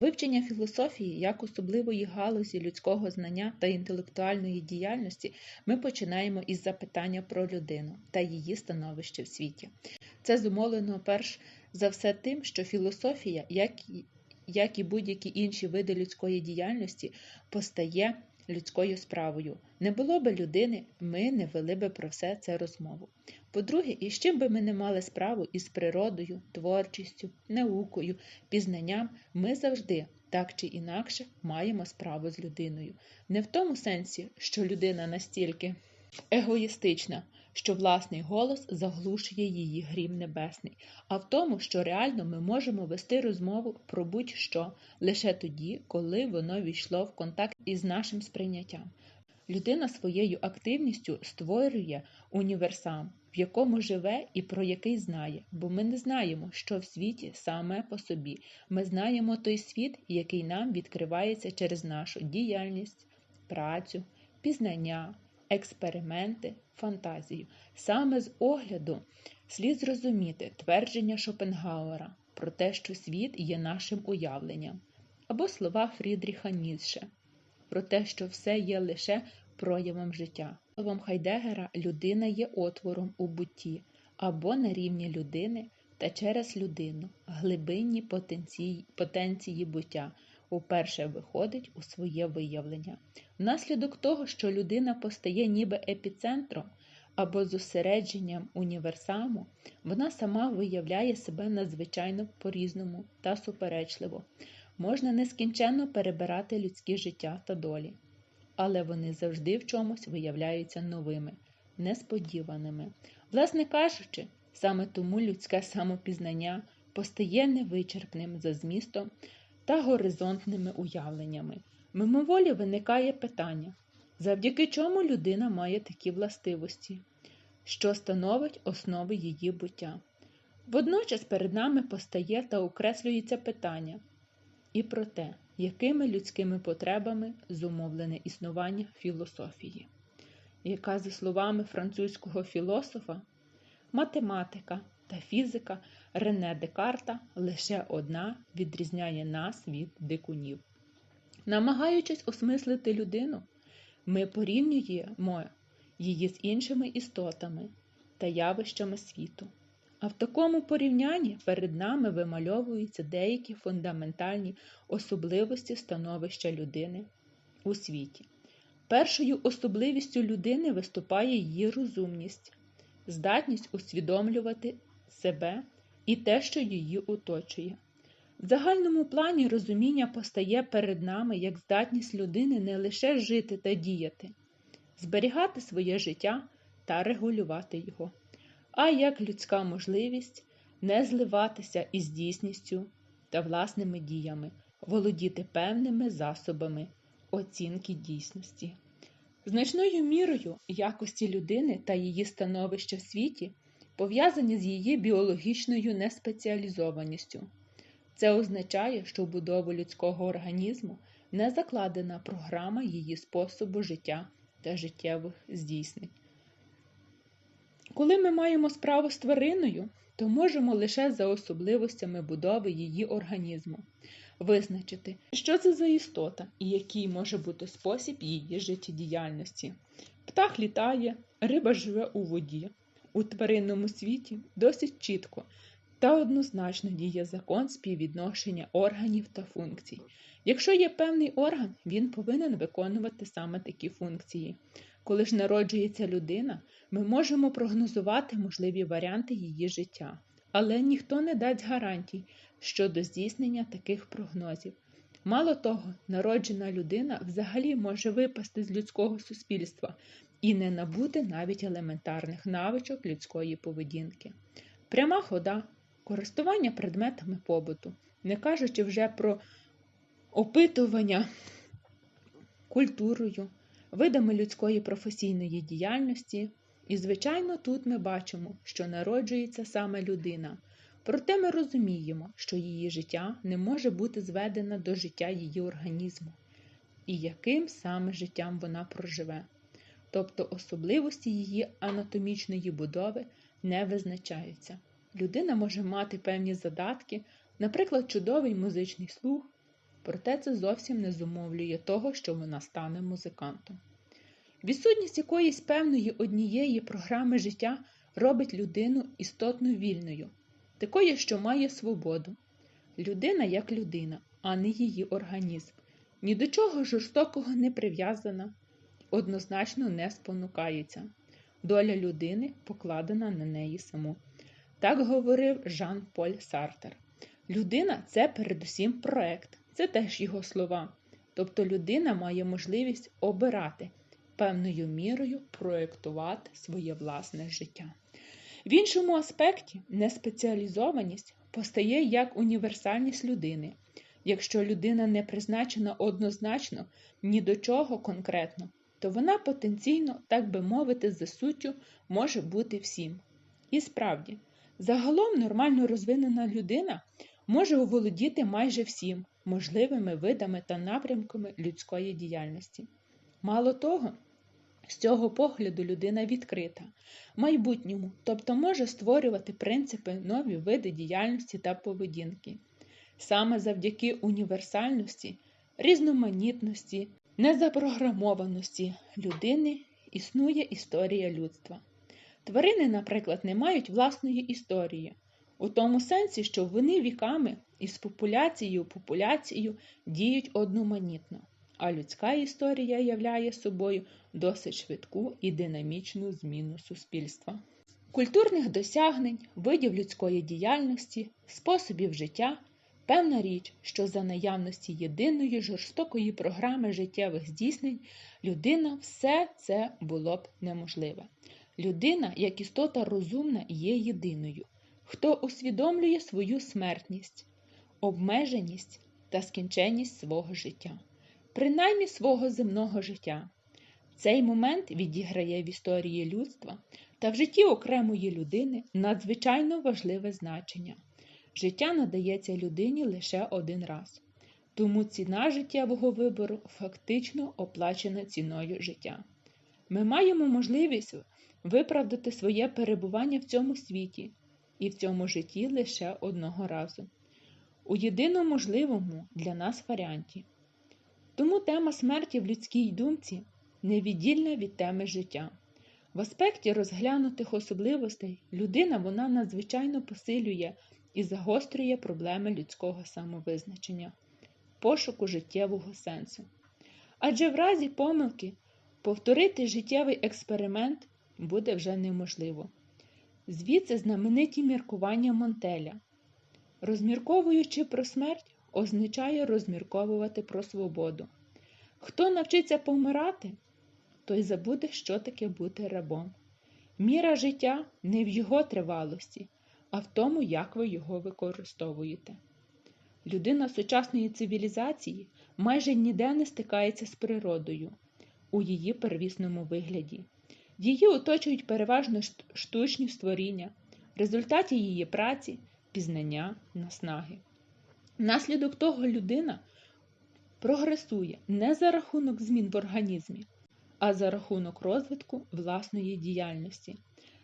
Вивчення філософії як особливої галузі людського знання та інтелектуальної діяльності ми починаємо із запитання про людину та її становище в світі. Це зумовлено перш за все тим, що філософія, як і, як і будь-які інші види людської діяльності, постає людською справою. Не було би людини, ми не вели би про все це розмову. По-друге, і з чим би ми не мали справу із природою, творчістю, наукою, пізнанням, ми завжди, так чи інакше, маємо справу з людиною. Не в тому сенсі, що людина настільки егоїстична, що власний голос заглушує її грім небесний, а в тому, що реально ми можемо вести розмову про будь-що лише тоді, коли воно війшло в контакт із нашим сприйняттям. Людина своєю активністю створює універсам, в якому живе і про який знає, бо ми не знаємо, що в світі саме по собі. Ми знаємо той світ, який нам відкривається через нашу діяльність, працю, пізнання, експерименти, фантазію. Саме з огляду слід зрозуміти твердження Шопенгауера про те, що світ є нашим уявленням, або слова Фрідріха Ніцше про те, що все є лише проявом життя. Словом Хайдегера людина є отвором у бутті або на рівні людини та через людину, глибинні потенції, потенції буття, уперше виходить у своє виявлення. Внаслідок того, що людина постає ніби епіцентром або зосередженням універсаму, вона сама виявляє себе надзвичайно по-різному та суперечливо. Можна нескінченно перебирати людське життя та долі але вони завжди в чомусь виявляються новими, несподіваними. Власне кажучи, саме тому людське самопізнання постає невичерпним за змістом та горизонтними уявленнями. Мимоволі виникає питання, завдяки чому людина має такі властивості, що становить основи її буття. Водночас перед нами постає та окреслюється питання і про те, якими людськими потребами зумовлене існування філософії, яка, за словами французького філософа, математика та фізика Рене Декарта лише одна відрізняє нас від дикунів. Намагаючись осмислити людину, ми порівнюємо її з іншими істотами та явищами світу. А в такому порівнянні перед нами вимальовуються деякі фундаментальні особливості становища людини у світі. Першою особливістю людини виступає її розумність, здатність усвідомлювати себе і те, що її оточує. В загальному плані розуміння постає перед нами як здатність людини не лише жити та діяти, зберігати своє життя та регулювати його а як людська можливість не зливатися із дійсністю та власними діями, володіти певними засобами оцінки дійсності. Значною мірою якості людини та її становища в світі пов'язані з її біологічною неспеціалізованістю. Це означає, що в будову людського організму не закладена програма її способу життя та життєвих здійснень. Коли ми маємо справу з твариною, то можемо лише за особливостями будови її організму визначити, що це за істота і який може бути спосіб її життєдіяльності. Птах літає, риба живе у воді. У тваринному світі досить чітко та однозначно діє закон співвідношення органів та функцій. Якщо є певний орган, він повинен виконувати саме такі функції. Коли ж народжується людина, ми можемо прогнозувати можливі варіанти її життя, але ніхто не дасть гарантій щодо здійснення таких прогнозів. Мало того, народжена людина взагалі може випасти з людського суспільства і не набути навіть елементарних навичок людської поведінки. Пряма хода, користування предметами побуту, не кажучи вже про опитування культурою, видами людської професійної діяльності. І, звичайно, тут ми бачимо, що народжується саме людина. Проте ми розуміємо, що її життя не може бути зведено до життя її організму, і яким саме життям вона проживе. Тобто особливості її анатомічної будови не визначаються. Людина може мати певні задатки, наприклад, чудовий музичний слух, проте це зовсім не зумовлює того, що вона стане музикантом. Відсутність якоїсь певної однієї програми життя робить людину істотно вільною, такою, що має свободу. Людина як людина, а не її організм. Ні до чого жорстокого не прив'язана, однозначно не спонукається. Доля людини покладена на неї саму. Так говорив Жан Поль Сартер. Людина це передусім проект, це теж його слова. Тобто людина має можливість обирати, певною мірою проєктувати своє власне життя. В іншому аспекті неспеціалізованість постає як універсальність людини. Якщо людина не призначена однозначно ні до чого конкретно, то вона потенційно, так би мовити, за суттю може бути всім. І справді, загалом нормально розвинена людина може оволодіти майже всім можливими видами та напрямками людської діяльності. Мало того, з цього погляду людина відкрита, майбутньому, тобто може створювати принципи нові види діяльності та поведінки. Саме завдяки універсальності, різноманітності, незапрограмованості людини існує історія людства. Тварини, наприклад, не мають власної історії, у тому сенсі, що вони віками із популяцією в популяцію діють одноманітно, а людська історія являє собою досить швидку і динамічну зміну суспільства. Культурних досягнень, видів людської діяльності, способів життя певна річ, що за наявності єдиної жорстокої програми життєвих здійснень людина все це було б неможливе. Людина, як істота розумна, є єдиною, хто усвідомлює свою смертність, обмеженість та скінченність свого життя, принаймні свого земного життя. Цей момент відіграє в історії людства та в житті окремої людини надзвичайно важливе значення. Життя надається людині лише один раз, тому ціна життєвого вибору фактично оплачена ціною життя. Ми маємо можливість виправдати своє перебування в цьому світі і в цьому житті лише одного разу, у єдино можливому для нас варіанті. Тому тема смерті в людській думці невіддільна від теми життя. В аспекті розглянутих особливостей людина вона надзвичайно посилює і загострює проблеми людського самовизначення, пошуку життєвого сенсу. Адже в разі помилки повторити життєвий експеримент буде вже неможливо. Звідси знамениті міркування Монтеля. Розмірковуючи про смерть, означає розмірковувати про свободу. Хто навчиться помирати, той забуде, що таке бути рабом. Міра життя не в його тривалості, а в тому, як ви його використовуєте. Людина сучасної цивілізації майже ніде не стикається з природою у її первісному вигляді. Її оточують переважно штучні створіння, в результаті її праці, пізнання, наснаги. Внаслідок того людина прогресує не за рахунок змін в організмі, а за рахунок розвитку власної діяльності,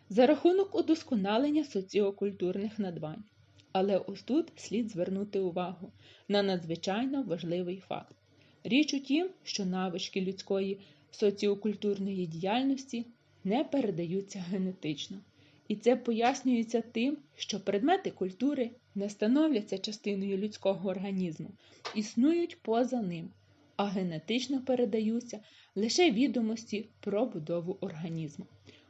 за рахунок удосконалення соціокультурних надбань. Але ось тут слід звернути увагу на надзвичайно важливий факт. Річ у тім, що навички людської соціокультурної діяльності не передаються генетично. І це пояснюється тим, що предмети культури не становляться частиною людського організму, існують поза ним, а генетично передаються лише відомості про будову організму.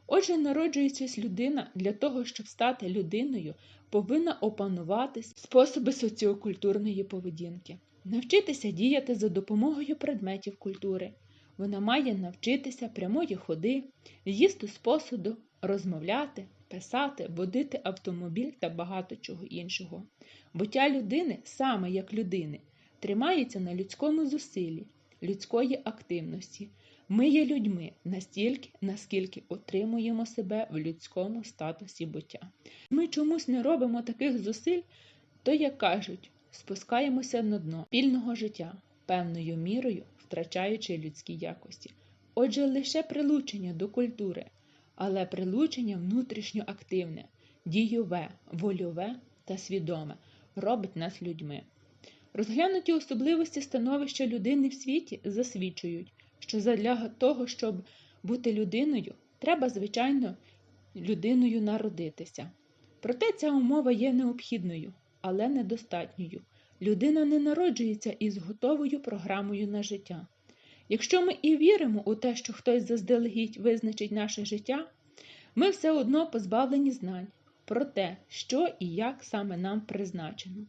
Отже, народжуючись людина для того, щоб стати людиною, повинна опанувати способи соціокультурної поведінки, навчитися діяти за допомогою предметів культури. Вона має навчитися прямої ходи, їсти з посуду, розмовляти, писати, водити автомобіль та багато чого іншого. Буття людини, саме як людини, тримається на людському зусиллі, людської активності. Ми є людьми настільки, наскільки отримуємо себе в людському статусі буття. Ми чомусь не робимо таких зусиль, то, як кажуть, спускаємося на дно спільного життя, певною мірою втрачаючи людські якості. Отже, лише прилучення до культури, але прилучення внутрішньо активне, дійове, вольове та свідоме робить нас людьми. Розглянуті особливості становища людини в світі засвідчують, що задля того, щоб бути людиною, треба, звичайно, людиною народитися. Проте ця умова є необхідною, але недостатньою. Людина не народжується із готовою програмою на життя. Якщо ми і віримо у те, що хтось заздалегідь визначить наше життя, ми все одно позбавлені знань про те, що і як саме нам призначено.